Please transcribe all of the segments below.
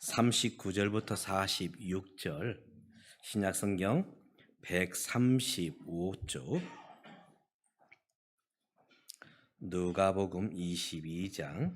39절부터 46절. 신약성경 135쪽 누가복음 22장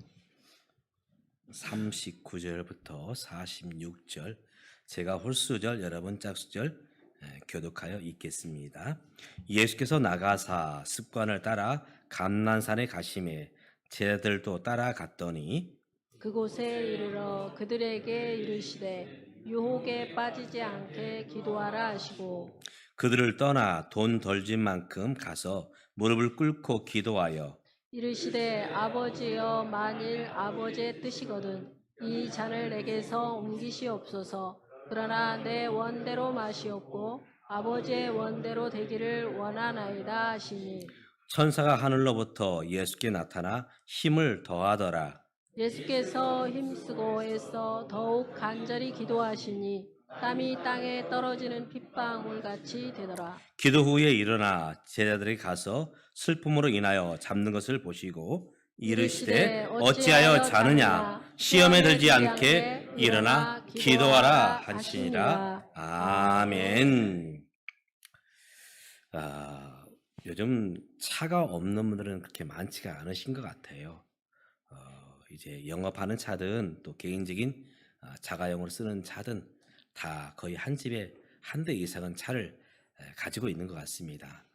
39절부터 46절. 제가 홀수절 여러분 짝수절 에, 교독하여 읽겠습니다. 예수께서 나가사 습관을 따라 감난산에 가심에 제자들도 따라갔더니 그곳에 이르러 그들에게 이르시되 유혹에 빠지지 않게 기도하라 하시고. 그들을 떠나 돈 덜진 만큼 가서 무릎을 꿇고 기도하여. 이르시되 아버지여 만일 아버지의 뜻이거든 이 잔을 내게서 옮기시옵소서. 그러나 내 원대로 마시옵고 아버지의 원대로 되기를 원하나이다 하시니. 천사가 하늘로부터 예수께 나타나 힘을 더하더라. 예수께서 힘쓰고 애써 더욱 간절히 기도하시니 땀이 땅에 떨어지는 핏방울 같이 되더라. 기도 후에 일어나 제자들에게 가서 슬픔으로 인하여 잡는 것을 보시고 이르시되 어찌하여 자느냐 시험에 들지 않게 일어나 기도하라 하시니라. 아멘. 아, 요즘 차가 없는 분들은 그렇게 많지가 않으신 것 같아요. 어, 이제 영업하는 차든 또 개인적인 아, 자가용으로 쓰는 차든 다 거의 한 집에 한 대 이상은 차를 에, 가지고 있는 것 같습니다.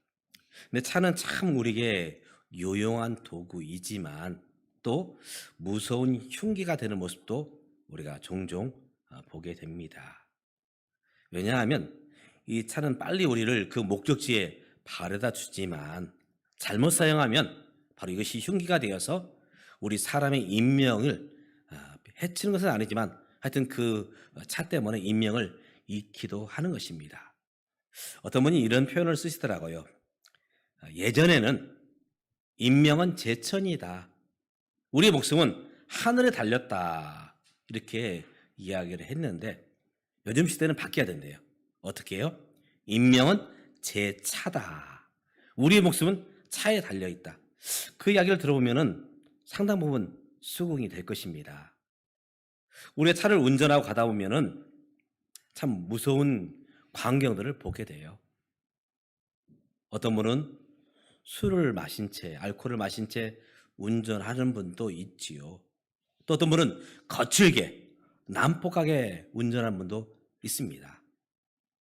근데 차는 참 우리에게 요용한 도구이지만 또 무서운 흉기가 되는 모습도 우리가 종종 어, 보게 됩니다. 왜냐하면 이 차는 빨리 우리를 그 목적지에 바래다 주지만 잘못 사용하면 바로 이것이 흉기가 되어서 우리 사람의 인명을 아, 해치는 것은 아니지만 하여튼 그 차 때문에 인명을 잃기도 하는 것입니다. 어떤 분이 이런 표현을 쓰시더라고요. 아, 예전에는 인명은 제천이다. 우리 목숨은 하늘에 달렸다. 이렇게 이야기를 했는데 요즘 시대는 바뀌어야 된대요. 어떻게 해요? 인명은 제 차다. 우리의 목숨은 차에 달려 있다. 그 이야기를 들어보면은 상당 부분 수긍이 될 것입니다. 우리의 차를 운전하고 가다 보면은 참 무서운 광경들을 보게 돼요. 어떤 분은 술을 마신 채, 알코올을 마신 채 운전하는 분도 있지요. 또 어떤 분은 거칠게, 난폭하게 운전하는 분도 있습니다.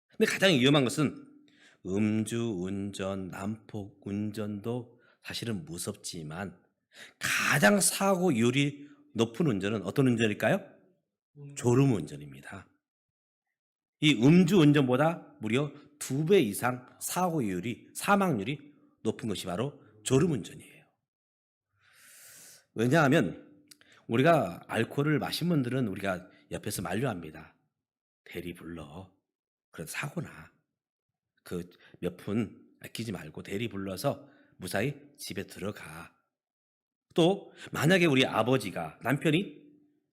근데 가장 위험한 것은 음주 운전, 난폭 운전도 사실은 무섭지만 가장 사고율이 높은 운전은 어떤 운전일까요? 졸음 운전입니다. 이 음주 운전보다 무려 두 배 이상 사고율이, 사망률이 높은 것이 바로 졸음 운전이에요. 왜냐하면 우리가 알코올을 마신 분들은 우리가 옆에서 만류합니다. 대리 불러. 그래도 사고나. 그 몇 푼 아끼지 말고 대리 불러서 무사히 집에 들어가. 또 만약에 우리 아버지가 남편이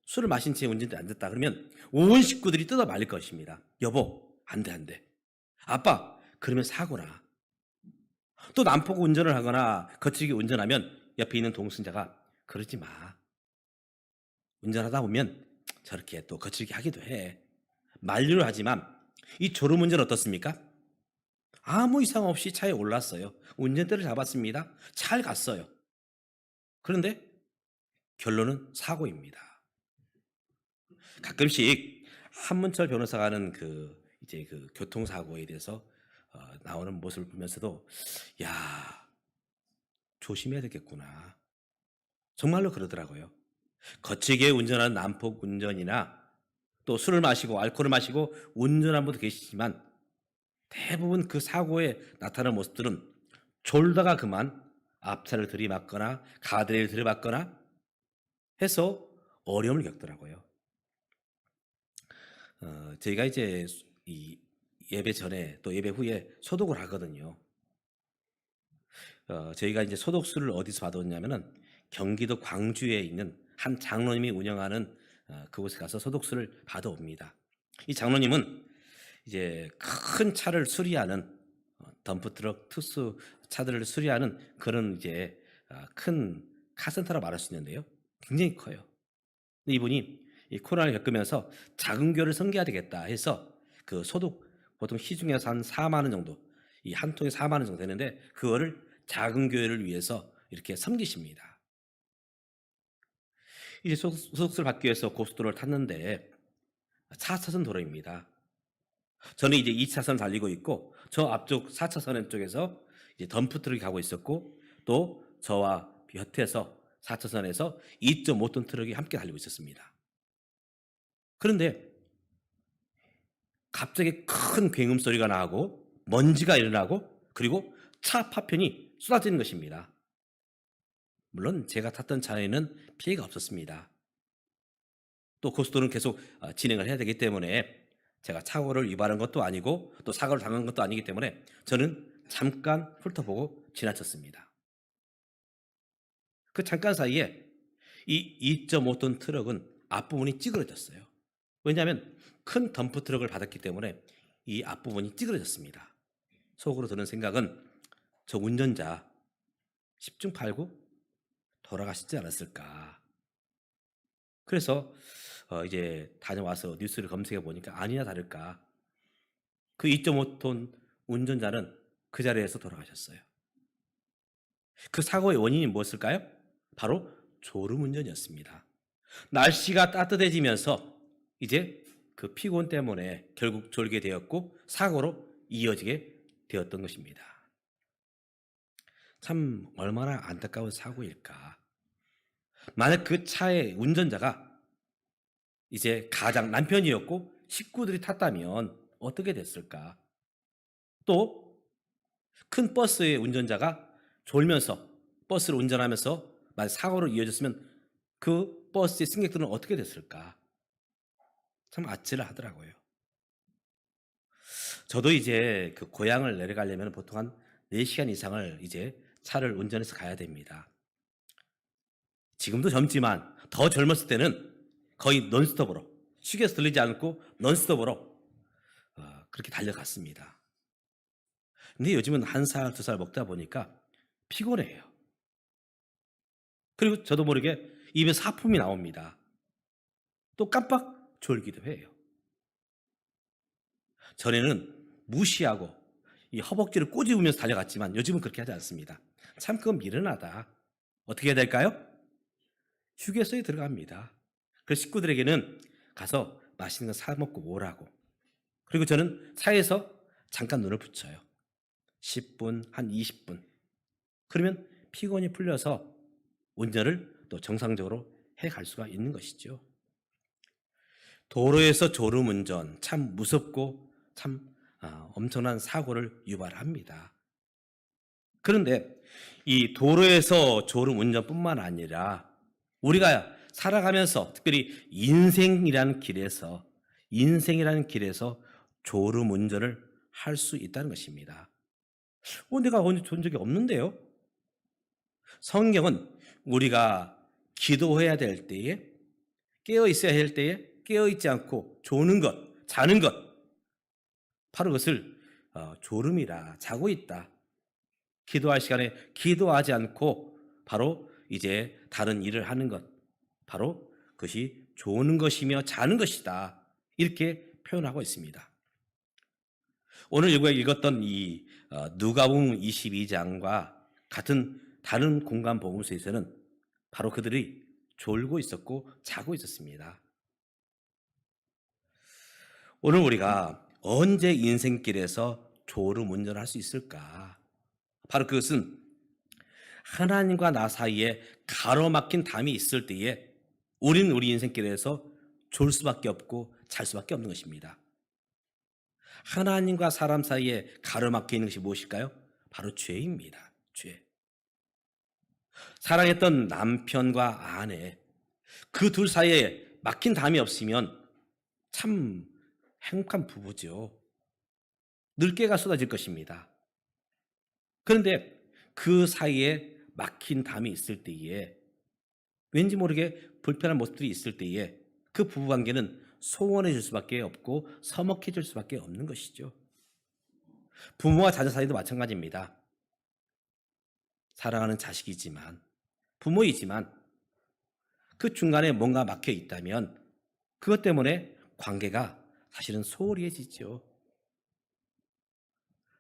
술을 마신 채 운전대 안 됐다 그러면 온 식구들이 뜯어 말릴 것입니다. 여보, 안 돼, 안 돼. 아빠, 그러면 사고나. 또 난폭 운전을 하거나 거칠게 운전하면 옆에 있는 동승자가 그러지 마. 운전하다 보면 저렇게 또 거칠게 하기도 해. 만류를 하지만 이 졸음 운전 어떻습니까? 아무 이상 없이 차에 올랐어요. 운전대를 잡았습니다. 잘 갔어요. 그런데 결론은 사고입니다. 가끔씩 한문철 변호사가 하는 그 이제 그 교통사고에 대해서 어, 나오는 모습을 보면서도 야 조심해야 되겠구나. 정말로 그러더라고요. 거치게 운전하는 난폭 운전이나 또 술을 마시고 알코올을 마시고 운전한 분도 계시지만 대부분 그 사고에 나타나는 모습들은 졸다가 그만 앞차를 들이받거나 가드레일 들이받거나 해서 어려움을 겪더라고요. 어, 저희가 이제 이 예배 전에 또 예배 후에 소독을 하거든요. 어, 저희가 이제 소독수를 어디서 받았냐면은 경기도 광주에 있는 한 장로님이 운영하는 어, 그곳에 가서 소독수를 받아옵니다. 이 장로님은 이제 큰 차를 수리하는 어, 덤프트럭 투스 차들을 수리하는 그런 이제 아, 큰 카센터라 말할 수 있는데요. 굉장히 커요. 이분이 이 코로나를 겪으면서 작은 교회를 섬겨야 되겠다 해서 그 소득 보통 시중에서 한 4만 원 정도 이 한 통에 4만 원 정도 되는데 그거를 작은 교회를 위해서 이렇게 섬기십니다. 이제 소- 소득세를 받기 위해서 고속도로를 탔는데 4차선 도로입니다. 저는 이제 2차선 달리고 있고 저 앞쪽 4차선 쪽에서 이제 덤프 트럭이 가고 있었고 또 저와 곁에서 4차선에서 2.5톤 트럭이 함께 달리고 있었습니다. 그런데 갑자기 큰 굉음 소리가 나고 먼지가 일어나고 그리고 차 파편이 쏟아지는 것입니다. 물론 제가 탔던 차에는 피해가 없었습니다. 또 고속도로는 계속 어, 진행을 해야 되기 때문에 제가 사고를 위반한 것도 아니고 또 사고를 당한 것도 아니기 때문에 저는 잠깐 훑어보고 지나쳤습니다. 그 잠깐 사이에 이 2.5톤 트럭은 앞부분이 찌그러졌어요. 왜냐하면 큰 덤프 트럭을 받았기 때문에 이 앞부분이 찌그러졌습니다. 속으로 드는 생각은 저 운전자 10중 8구 돌아가시지 않았을까. 그래서 어 이제 다녀와서 뉴스를 검색해 보니까 아니나 다를까 그 2.5톤 운전자는 그 자리에서 돌아가셨어요. 그 사고의 원인이 무엇일까요? 바로 졸음 운전이었습니다. 날씨가 따뜻해지면서 이제 그 피곤 때문에 결국 졸게 되었고 사고로 이어지게 되었던 것입니다. 참 얼마나 안타까운 사고일까. 만약 그 차의 운전자가 이제 가장 남편이었고 식구들이 탔다면 어떻게 됐을까? 또 큰 버스의 운전자가 졸면서 버스를 운전하면서 만약 사고로 이어졌으면 그 버스의 승객들은 어떻게 됐을까? 참 아찔을 하더라고요. 저도 이제 그 고향을 내려가려면 보통 한 4시간 이상을 이제 차를 운전해서 가야 됩니다. 지금도 젊지만 더 젊었을 때는 거의 넌스톱으로 휴게소 들리지 않고 넌스톱으로 어, 그렇게 달려갔습니다. 근데 요즘은 한 살, 두 살 먹다 보니까 피곤해요. 그리고 저도 모르게 입에 사품이 나옵니다. 또 깜빡 졸기도 해요. 전에는 무시하고 이 허벅지를 꼬집으면서 달려갔지만 요즘은 그렇게 하지 않습니다. 참 그건 미련하다. 어떻게 해야 될까요? 휴게소에 들어갑니다. 그 식구들에게는 가서 맛있는 거 사 먹고 오라고. 그리고 저는 차에서 잠깐 눈을 붙여요. 10분, 한 20분. 그러면 피곤이 풀려서 운전을 또 정상적으로 해 갈 수가 있는 것이죠. 도로에서 졸음 운전 참 무섭고 참 아, 엄청난 사고를 유발합니다. 그런데 이 도로에서 졸음 운전뿐만 아니라 우리가 살아가면서 특별히 인생이라는 길에서 인생이라는 길에서 졸음 운전을 할 수 있다는 것입니다. 어, 내가 언제 존 적이 없는데요? 성경은 우리가 기도해야 될 때에 깨어 있어야 할 때에 깨어 있지 않고 조는 것, 자는 것 바로 그것을 어, 졸음이라 자고 있다. 기도할 시간에 기도하지 않고 바로 이제 다른 일을 하는 것 바로 그것이 조는 것이며 자는 것이다. 이렇게 표현하고 있습니다. 오늘 읽었던 이 어, 누가복음 22장과 같은 다른 공간 복음서에서는 바로 그들이 졸고 있었고 자고 있었습니다. 오늘 우리가 언제 인생길에서 졸음 운전할 수 있을까? 바로 그것은 하나님과 나 사이에 가로막힌 담이 있을 때에 우리는 우리 인생길에서 졸 수밖에 없고 잘 수밖에 없는 것입니다. 하나님과 사람 사이에 가로막혀 있는 것이 무엇일까요? 바로 죄입니다. 죄. 사랑했던 남편과 아내 그 둘 사이에 막힌 담이 없으면 참 행복한 부부죠. 늘깨가 쏟아질 것입니다. 그런데 그 사이에 막힌 담이 있을 때에 왠지 모르게 불편한 모습들이 있을 때에 그 부부 관계는 소원해질 수밖에 없고 서먹해질 수밖에 없는 것이죠. 부모와 자녀 사이도 마찬가지입니다. 사랑하는 자식이지만 부모이지만 그 중간에 뭔가 막혀 있다면 그것 때문에 관계가 사실은 소홀해지죠.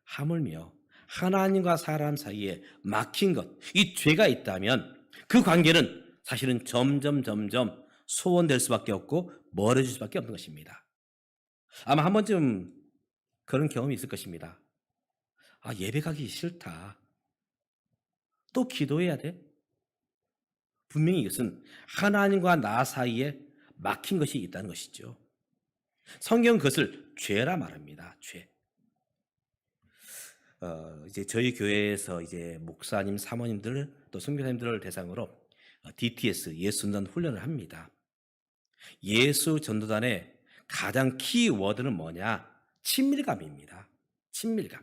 하물며 하나님과 사람 사이에 막힌 것, 이 죄가 있다면 그 관계는 사실은 점점 점점 소원될 수밖에 없고 멀어질 수밖에 없는 것입니다. 아마 한 번쯤 그런 경험이 있을 것입니다. 아, 예배 가기 싫다. 또 기도해야 돼? 분명히 이것은 하나님과 나 사이에 막힌 것이 있다는 것이죠. 성경 그것을 죄라 말합니다. 죄. 어, 이제 저희 교회에서 이제 목사님, 사모님들 또 선교사님들을 대상으로 어, DTS 예수전도단 훈련을 합니다. 예수 전도단의 가장 키워드는 뭐냐? 친밀감입니다. 친밀감.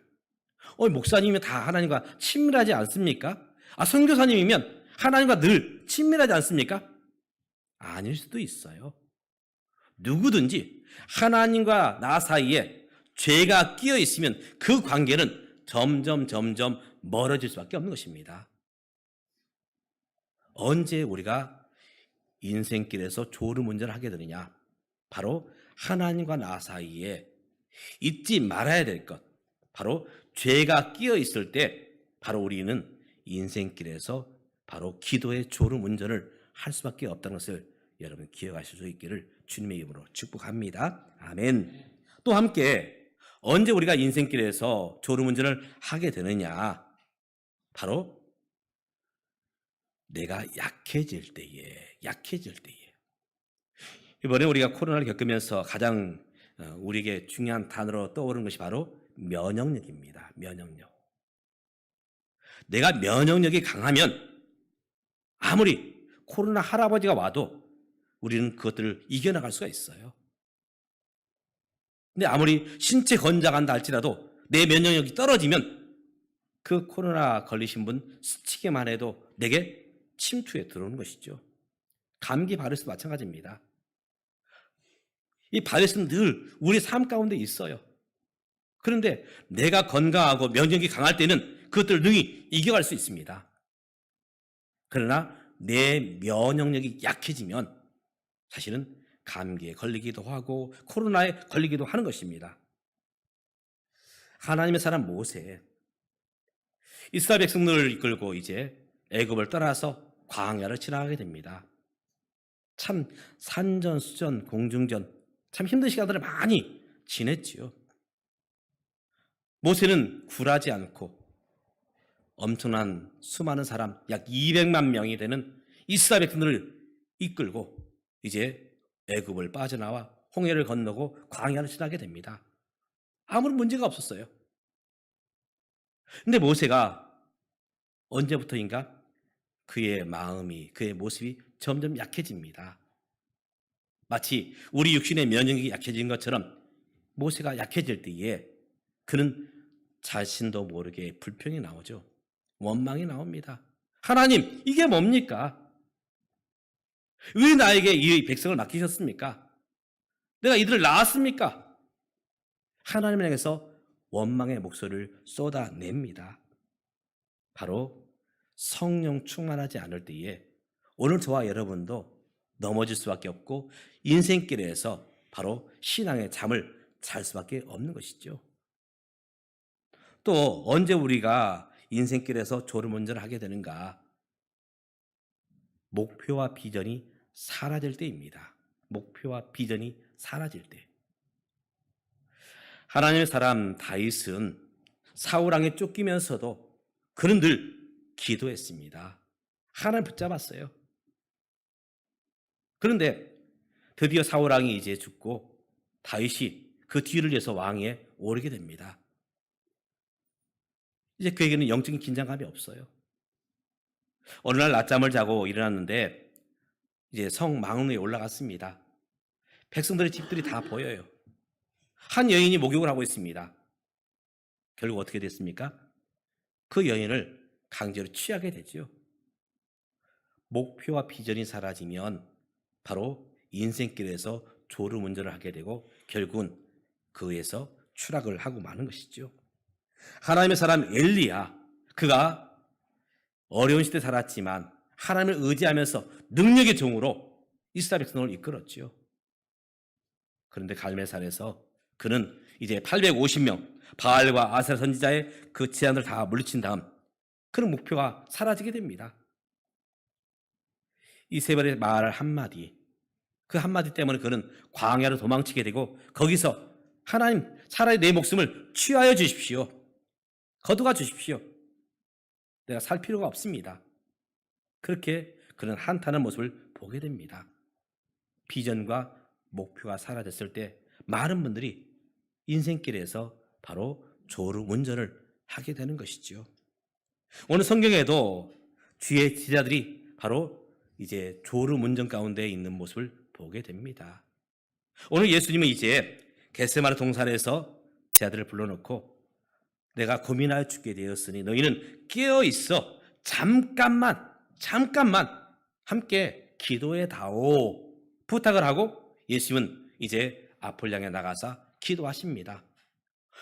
어, 목사님이 다 하나님과 친밀하지 않습니까? 아, 선교사님이면 하나님과 늘 친밀하지 않습니까? 아닐 수도 있어요. 누구든지 하나님과 나 사이에 죄가 끼어 있으면 그 관계는 점점 점점 멀어질 수밖에 없는 것입니다. 언제 우리가 인생길에서 졸음운전을 하게 되느냐? 바로 하나님과 나 사이에 잊지 말아야 될 것, 바로 죄가 끼어 있을 때 바로 우리는 인생길에서 바로 기도의 졸음운전을 할 수밖에 없다는 것을 여러분 기억하실 수 있기를 주님의 이름으로 축복합니다. 아멘. 또 함께 언제 우리가 인생길에서 졸음운전을 하게 되느냐? 바로 내가 약해질 때에, 약해질 때에. 이번에 우리가 코로나를 겪으면서 가장 어, 우리에게 중요한 단어로 떠오르는 것이 바로 면역력입니다. 면역력. 내가 면역력이 강하면 아무리 코로나 할아버지가 와도 우리는 그것들을 이겨나갈 수가 있어요. 근데 아무리 신체 건장한다 할지라도 내 면역력이 떨어지면 그 코로나 걸리신 분 스치기만 해도 내게 침투에 들어오는 것이죠. 감기 바이러스 마찬가지입니다. 이 바이러스는 늘 우리 삶 가운데 있어요. 그런데 내가 건강하고 면역력이 강할 때는 그것들을 능히 이겨갈 수 있습니다. 그러나 내 면역력이 약해지면 사실은 감기에 걸리기도 하고 코로나에 걸리기도 하는 것입니다. 하나님의 사람 모세 이스라엘 백성들을 이끌고 이제 애굽을 떠나서 광야를 지나가게 됩니다. 참 산전 수전 공중전 참 힘든 시간들을 많이 지냈지요. 모세는 굴하지 않고 엄청난 수많은 사람 약 200만 명이 되는 이스라엘 백성들을 이끌고 이제 애굽을 빠져나와 홍해를 건너고 광야를 지나게 됩니다. 아무런 문제가 없었어요. 근데 모세가 언제부터인가 그의 마음이 그의 모습이 점점 약해집니다. 마치 우리 육신의 면역력이 약해진 것처럼 모세가 약해질 때에 그는 자신도 모르게 불평이 나오죠. 원망이 나옵니다. 하나님, 이게 뭡니까? 왜 나에게 이 백성을 맡기셨습니까? 내가 이들을 낳았습니까? 하나님을 향해서 원망의 목소리를 쏟아냅니다. 바로 성령 충만하지 않을 때에 오늘 저와 여러분도 넘어질 수밖에 없고 인생길에서 바로 신앙의 잠을 잘 수밖에 없는 것이죠. 또 언제 우리가 인생길에서 졸음운전을 하게 되는가? 목표와 비전이 사라질 때입니다. 목표와 비전이 사라질 때. 하나님의 사람 다윗은 사울왕에 쫓기면서도 그는 늘 기도했습니다. 하나님 붙잡았어요. 그런데 드디어 사울 왕이 이제 죽고 다윗이 그 뒤를 이어서 왕위에 오르게 됩니다. 이제 그에게는 영적인 긴장감이 없어요. 어느 날 낮잠을 자고 일어났는데 이제 성 망원에 올라갔습니다. 백성들의 집들이 다 보여요. 한 여인이 목욕을 하고 있습니다. 결국 어떻게 됐습니까? 그 여인을 강제로 취하게 되죠. 목표와 비전이 사라지면 바로 인생길에서 졸음운전을 하게 되고 결국은 그에서 추락을 하고 마는 것이죠. 하나님의 사람 엘리야 그가 어려운 시대 살았지만 하나님을 의지하면서 능력의 종으로 이스라엘 백성을 이끌었지요. 그런데 갈매산에서 그는 이제 850명 바알과 아세라 선지자의 그 제안을 다 물리친 다음 그런 목표가 사라지게 됩니다. 이세벨의 말 한마디 그 한마디 때문에 그는 광야로 도망치게 되고 거기서 하나님 차라리 내 목숨을 취하여 주십시오. 거두가 주십시오. 내가 살 필요가 없습니다. 그렇게 그는 한탄한 모습을 보게 됩니다. 비전과 목표가 사라졌을 때 많은 분들이 인생길에서 바로 졸음 운전을 하게 되는 것이죠. 오늘 성경에도 주의 지자들이 바로 이제 졸음운전 가운데 있는 모습을 보게 됩니다. 오늘 예수님은 이제 겟세마네 동산에서 제자들을 불러놓고 내가 고민하여 죽게 되었으니 너희는 깨어 있어 잠깐만 잠깐만 함께 기도해 다오 부탁을 하고 예수님은 이제 앞을 향해 나가서 기도하십니다.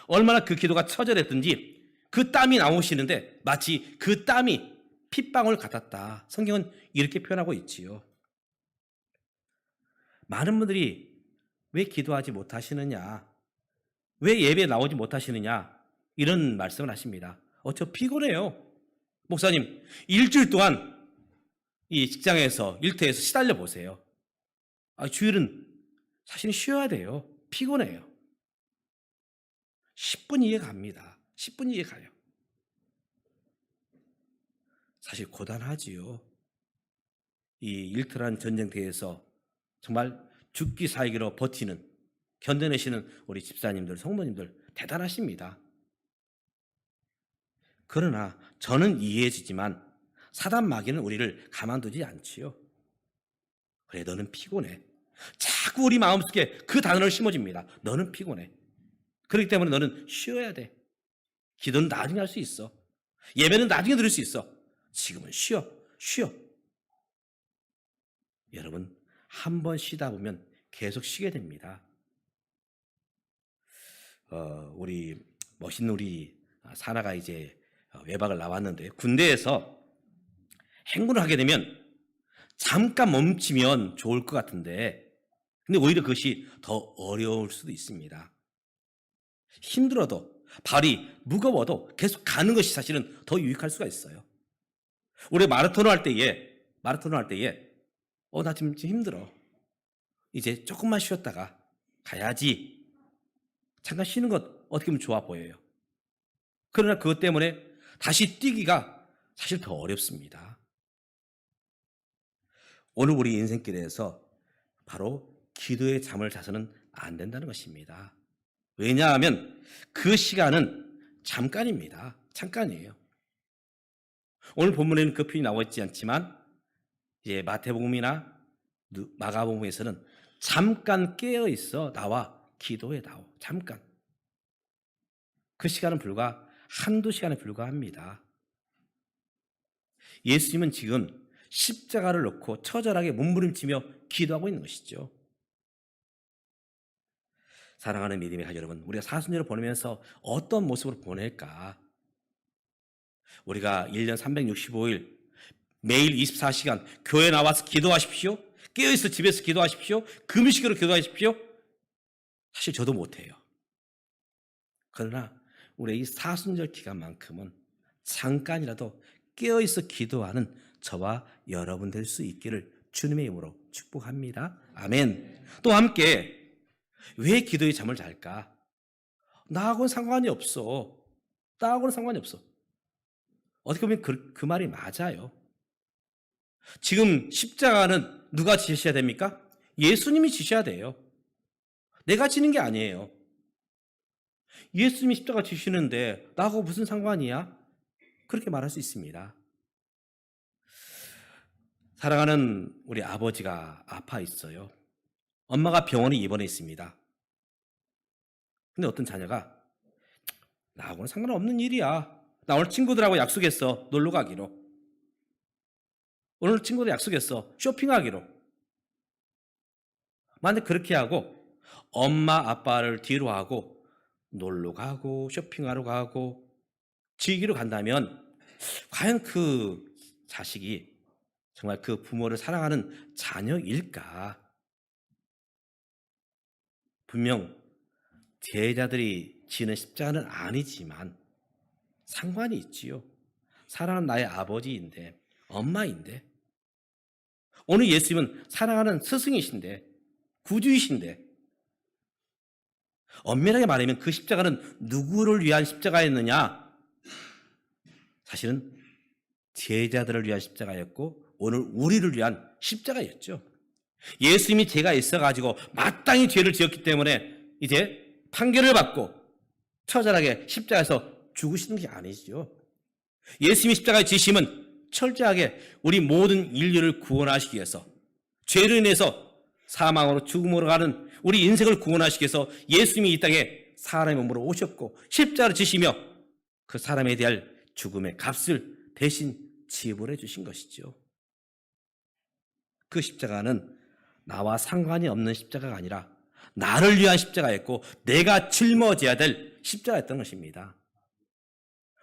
얼마나 그 기도가 처절했든지 그 땀이 나오시는데 마치 그 땀이 핏방울 같았다. 성경은 이렇게 표현하고 있지요. 많은 분들이 왜 기도하지 못하시느냐? 왜 예배에 나오지 못하시느냐? 이런 말씀을 하십니다. 어, 저 피곤해요. 목사님, 일주일 동안 이 직장에서, 일터에서 시달려 보세요. 아, 주일은 사실 쉬어야 돼요. 피곤해요. 10분 이해 갑니다. 10분 이해 가요. 사실 고단하지요. 이 일터란 전쟁터에서 정말 죽기 살기로 버티는 견뎌내시는 우리 집사님들, 성도님들 대단하십니다. 그러나 저는 이해해주지만 사단 마귀는 우리를 가만두지 않지요. 그래 너는 피곤해. 자꾸 우리 마음속에 그 단어를 심어줍니다. 너는 피곤해. 그렇기 때문에 너는 쉬어야 돼. 기도는 나중에 할 수 있어. 예배는 나중에 들을 수 있어. 지금은 쉬어, 쉬어. 여러분, 한 번 쉬다 보면 계속 쉬게 됩니다. 어, 우리 멋있는 우리 사나가 이제 외박을 나왔는데 군대에서 행군을 하게 되면 잠깐 멈추면 좋을 것 같은데 근데 오히려 그것이 더 어려울 수도 있습니다. 힘들어도 발이 무거워도 계속 가는 것이 사실은 더 유익할 수가 있어요. 우리 마라톤을 할 때에 마라톤을 할 때에 어 나 지금 좀 힘들어. 이제 조금만 쉬었다가 가야지. 잠깐 쉬는 것 어떻게 보면 좋아 보여요. 그러나 그것 때문에 다시 뛰기가 사실 더 어렵습니다. 오늘 우리 인생길에서 바로 기도의 잠을 자서는 안 된다는 것입니다. 왜냐하면 그 시간은 잠깐입니다. 잠깐이에요. 오늘 본문에는 그 표현이 나와 있지 않지만 이제 마태복음이나 마가복음에서는 잠깐 깨어 있어 나와 기도해 나오. 잠깐. 그 시간은 불과 한두 시간에 불과합니다. 예수님은 지금 십자가를 놓고 처절하게 몸부림치며 기도하고 있는 것이죠. 사랑하는 믿음의 가족 여러분, 우리가 사순절을 보내면서 어떤 모습으로 보낼까? 우리가 1년 365일 매일 24시간 교회 나와서 기도하십시오. 깨어있어 집에서 기도하십시오. 금식으로 기도하십시오. 사실 저도 못해요. 그러나 우리 이 사순절 기간만큼은 잠깐이라도 깨어있어 기도하는 저와 여러분 될 수 있기를 주님의 이름으로 축복합니다. 아멘. 또 함께 왜 기도의 잠을 잘까? 나하고는 상관이 없어. 나하고는 상관이 없어. 어떻게 보면 그, 그 말이 맞아요. 지금 십자가는 누가 지셔야 됩니까? 예수님이 지셔야 돼요. 내가 지는 게 아니에요. 예수님이 십자가 지시는데 나하고 무슨 상관이야? 그렇게 말할 수 있습니다. 사랑하는 우리 아버지가 아파 있어요. 엄마가 병원에 입원해 있습니다. 근데 어떤 자녀가 나하고는 상관없는 일이야. 나 오늘 친구들하고 약속했어. 놀러 가기로. 오늘 친구들 약속했어. 쇼핑하기로. 만약 그렇게 하고 엄마 아빠를 뒤로 하고 놀러 가고 쇼핑하러 가고 즐기러 간다면 과연 그 자식이 정말 그 부모를 사랑하는 자녀일까? 분명 제자들이 지는 십자가는 아니지만 상관이 있지요. 사랑하는 나의 아버지인데, 엄마인데, 오늘 예수님은 사랑하는 스승이신데, 구주이신데, 엄밀하게 말하면 그 십자가는 누구를 위한 십자가였느냐? 사실은 제자들을 위한 십자가였고, 오늘 우리를 위한 십자가였죠. 예수님이 죄가 있어가지고 마땅히 죄를 지었기 때문에 이제 판결을 받고 처절하게 십자가에서 죽으시는 게 아니죠. 예수님이 십자가에 지심은 철저하게 우리 모든 인류를 구원하시기 위해서 죄로 인해서 사망으로 죽음으로 가는 우리 인생을 구원하시기 위해서 예수님이 이 땅에 사람의 몸으로 오셨고 십자가를 지시며 그 사람에 대한 죽음의 값을 대신 지불해 주신 것이죠. 그 십자가는 나와 상관이 없는 십자가가 아니라 나를 위한 십자가였고 내가 짊어져야 될 십자가였던 것입니다.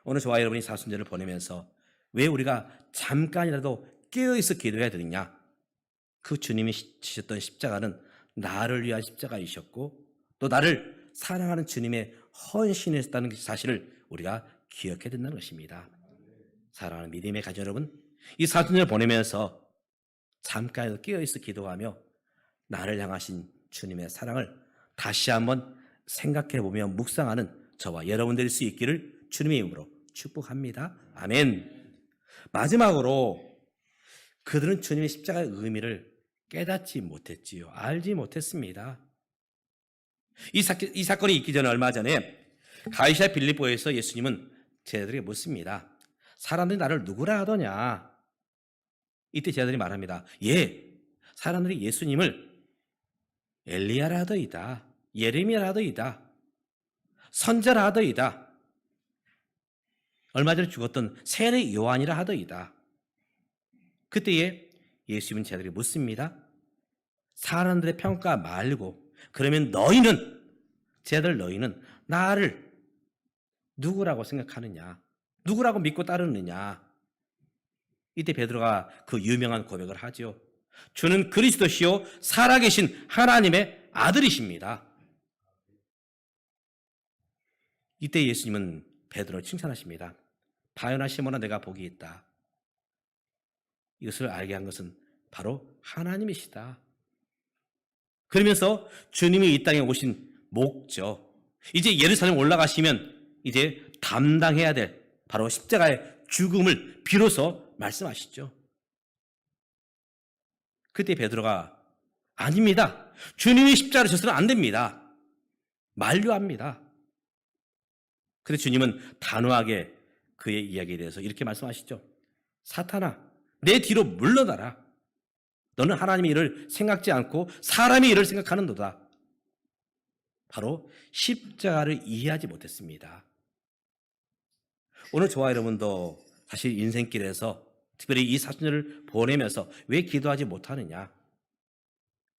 오늘 저와 여러분이 사순절을 보내면서 왜 우리가 잠깐이라도 깨어있어 기도해야 되느냐? 그 주님이 지셨던 십자가는 나를 위한 십자가이셨고 또 나를 사랑하는 주님의 헌신이었다는 사실을 우리가 기억해야 된다는 것입니다. 사랑하는 믿음의 가족 여러분, 이 사순절을 보내면서 잠깐이라도 깨어있어 기도하며 나를 향하신 주님의 사랑을 다시 한번 생각해 보며 묵상하는 저와 여러분들일 수 있기를 주님의 이름으로 축복합니다. 아멘. 마지막으로 그들은 주님의 십자가의 의미를 깨닫지 못했지요. 알지 못했습니다. 이, 사, 이 사건이 있기 전에 얼마 전에 가이사 빌립보에서 예수님은 제자들에게 묻습니다. 사람들이 나를 누구라 하더냐? 이때 제자들이 말합니다. 예, 사람들이 예수님을 엘리야라 하더이다. 예레미야라 하더이다. 선자라 하더이다. 얼마 전에 죽었던 세례 요한이라 하더이다. 그때에 예수님은 제자들이 묻습니다. 사람들의 평가 말고 그러면 너희는 제자들 너희는 나를 누구라고 생각하느냐? 누구라고 믿고 따르느냐? 이때 베드로가 그 유명한 고백을 하죠. 주는 그리스도시요 살아계신 하나님의 아들이십니다. 이때 예수님은 베드로를 칭찬하십니다. 바요나 시몬아 내가 복이 있다. 이것을 알게 한 것은 바로 하나님이시다. 그러면서 주님이 이 땅에 오신 목적, 이제 예루살렘 올라가시면 이제 담당해야 될 바로 십자가의 죽음을 비로소 말씀하시죠. 그때 베드로가 아닙니다. 주님이 십자가를 져서는 안 됩니다. 만류합니다. 근데 주님은 단호하게 그의 이야기에 대해서 이렇게 말씀하시죠. 사탄아, 내 뒤로 물러나라. 너는 하나님의 일을 생각지 않고 사람의 일을 생각하는도다. 바로 십자가를 이해하지 못했습니다. 오늘 저와 여러분도 사실 인생길에서 특별히 이 사순절을 보내면서 왜 기도하지 못하느냐?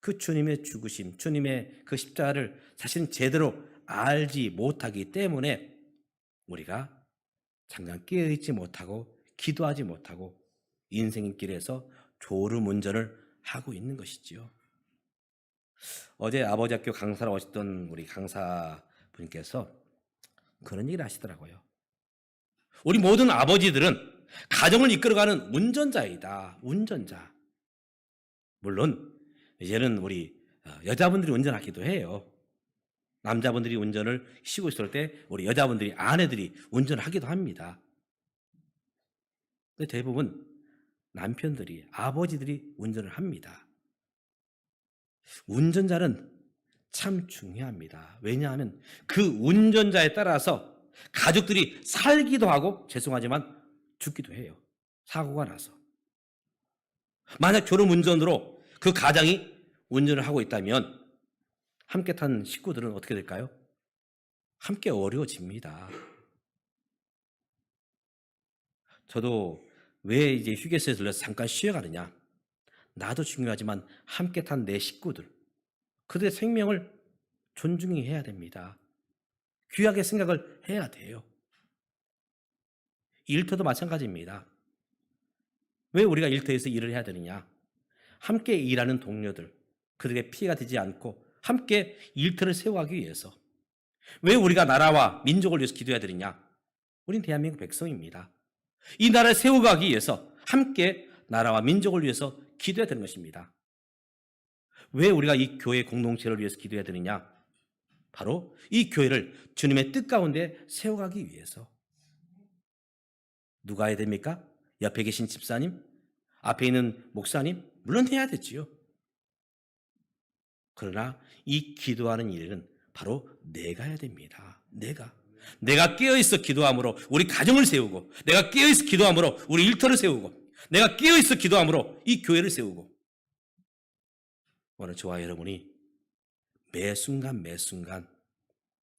그 주님의 죽으심, 주님의 그 십자가를 사실 제대로 알지 못하기 때문에 우리가 잠깐 깨어있지 못하고 기도하지 못하고 인생길에서 졸음운전을 하고 있는 것이지요. 어제 아버지 학교 강사로 오셨던 우리 강사분께서 그런 얘기를 하시더라고요. 우리 모든 아버지들은 가정을 이끌어가는 운전자이다. 운전자. 물론 이제는 우리 어, 여자분들이 운전하기도 해요. 남자분들이 운전을 쉬고 있을 때 우리 여자분들이 아내들이 운전을 하기도 합니다. 근데 대부분 남편들이 아버지들이 운전을 합니다. 운전자는 참 중요합니다. 왜냐하면 그 운전자에 따라서 가족들이 살기도 하고 죄송하지만 죽기도 해요. 사고가 나서. 만약 졸음 운전으로 그 가장이 운전을 하고 있다면 함께 탄 식구들은 어떻게 될까요? 함께 어려워집니다. 저도 왜 이제 휴게소에 들려서 잠깐 쉬어가느냐? 나도 중요하지만 함께 탄 내 식구들, 그들의 생명을 존중히 해야 됩니다. 귀하게 생각을 해야 돼요. 일터도 마찬가지입니다. 왜 우리가 일터에서 일을 해야 되느냐? 함께 일하는 동료들, 그들에게 피해가 되지 않고 함께 일터를 세워가기 위해서 왜 우리가 나라와 민족을 위해서 기도해야 되느냐? 우린 대한민국 백성입니다. 이 나라를 세워가기 위해서 함께 나라와 민족을 위해서 기도해야 되는 것입니다. 왜 우리가 이 교회 공동체를 위해서 기도해야 되느냐? 바로 이 교회를 주님의 뜻 가운데 세워가기 위해서. 누가 해야 됩니까? 옆에 계신 집사님? 앞에 있는 목사님? 물론 해야 되지요. 그러나 이 기도하는 일은 바로 내가 해야 됩니다. 내가. 내가 깨어있어 기도함으로 우리 가정을 세우고, 내가 깨어있어 기도함으로 우리 일터를 세우고, 내가 깨어있어 기도함으로 이 교회를 세우고, 오늘 저와 여러분이 매 순간 매 순간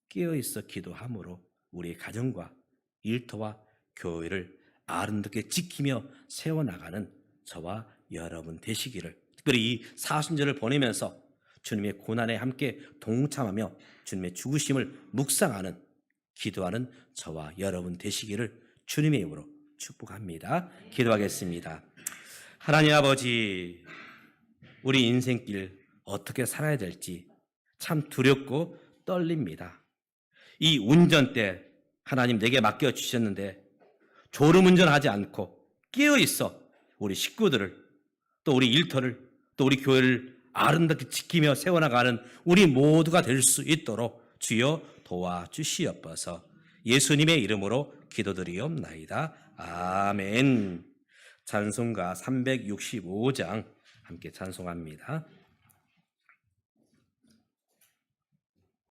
깨어있어 기도함으로 우리의 가정과 일터와 교회를 아름답게 지키며 세워나가는 저와 여러분 되시기를 특별히 이 사순절을 보내면서 주님의 고난에 함께 동참하며 주님의 죽으심을 묵상하는 기도하는 저와 여러분 되시기를 주님의 이름으로 축복합니다. 기도하겠습니다. 하나님 아버지 우리 인생길 어떻게 살아야 될지 참 두렵고 떨립니다. 이 운전대 하나님 내게 맡겨 주셨는데 졸음 운전하지 않고 깨어 있어 우리 식구들을 또 우리 일터를 또 우리 교회를 아름답게 지키며 세워나가는 우리 모두가 될 수 있도록 주여 도와주시옵소서. 예수님의 이름으로 기도드리옵나이다. 아멘. 찬송가 365장 함께 찬송합니다.